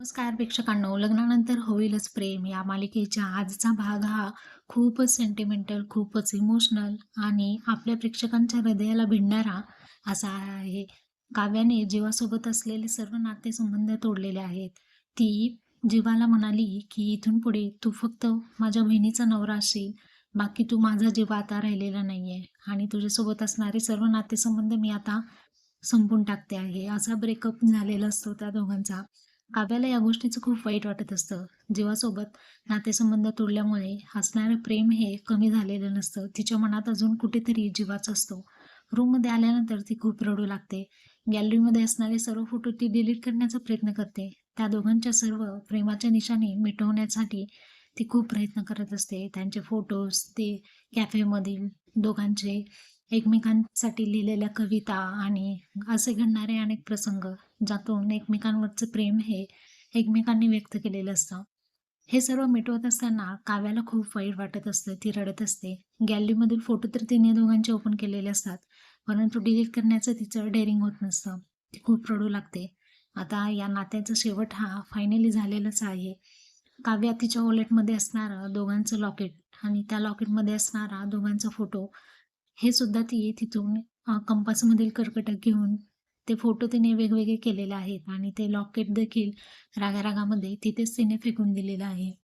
नमस्कार प्रेक्षकांनो लग्नानंतर होईलच प्रेम. या मालिकेच्या आजचा भाग हा खूपच सेंटिमेंटल खूपच इमोशनल आणि आपल्या प्रेक्षकांच्या हृदयाला भिडणारा असा आहे. काव्याने जीवासोबत असलेले सर्व नातेसंबंध तोडलेले आहेत. ती जीवाला म्हणाली की इथून पुढे तू फक्त माझ्या बहिणीचा नवरा असेल. बाकी तू माझा जीव आता राहिलेला नाही आहे आणि तुझ्यासोबत असणारे सर्व नातेसंबंध मी आता संपून टाकते आहे. असा ब्रेकअप झालेला असतो त्या दोघांचा. काव्याला या गोष्टीचं खूप वाईट वाटत असतं. जीवासोबत नातेसंबंध तोडल्यामुळे असणारं प्रेम हे कमी झालेलं नसतं. तिच्या मनात अजून कुठेतरी जीवाचा असतो. रूममध्ये आल्यानंतर ती खूप रडू लागते. गॅलरीमध्ये असणारे सर्व फोटो ती डिलीट करण्याचा प्रयत्न करते. त्या दोघांच्या सर्व प्रेमाच्या निशाणी मिटवण्यासाठी ती खूप प्रयत्न करत असते. त्यांचे फोटोज ते कॅफेमधील दोघांचे एकमेकांसाठी लिहिलेल्या कविता आणि असे घडणारे अनेक प्रसंग ज्यातून एकमेकांवरचं प्रेम हे एकमेकांनी व्यक्त केलेलं असतं. हे सर्व मिटवत असताना काव्याला खूप वाईट वाटत असतं ती रडत असते. गॅलरीमधील फोटो तर तिने दोघांचे ओपन केलेले असतात परंतु डिलीट करण्याचं तिचं डेअरिंग होत नसतं. ती खूप रडू लागते. आता या नात्याचा शेवट हा फायनली झालेलाच आहे. काव्या तिच्या वॉलेटमध्ये असणारं दोघांचं लॉकेट आणि त्या लॉकेटमध्ये असणारा दोघांचा फोटो हे सुद्धा ती तिथून कंपासमधील कर्कटक घेऊन ते फोटो तिने वेगवेगळे केलेले आहेत आणि ते लॉकेट देखील रागारागामध्ये तिथेच तिने फेकून दिलेलं आहे.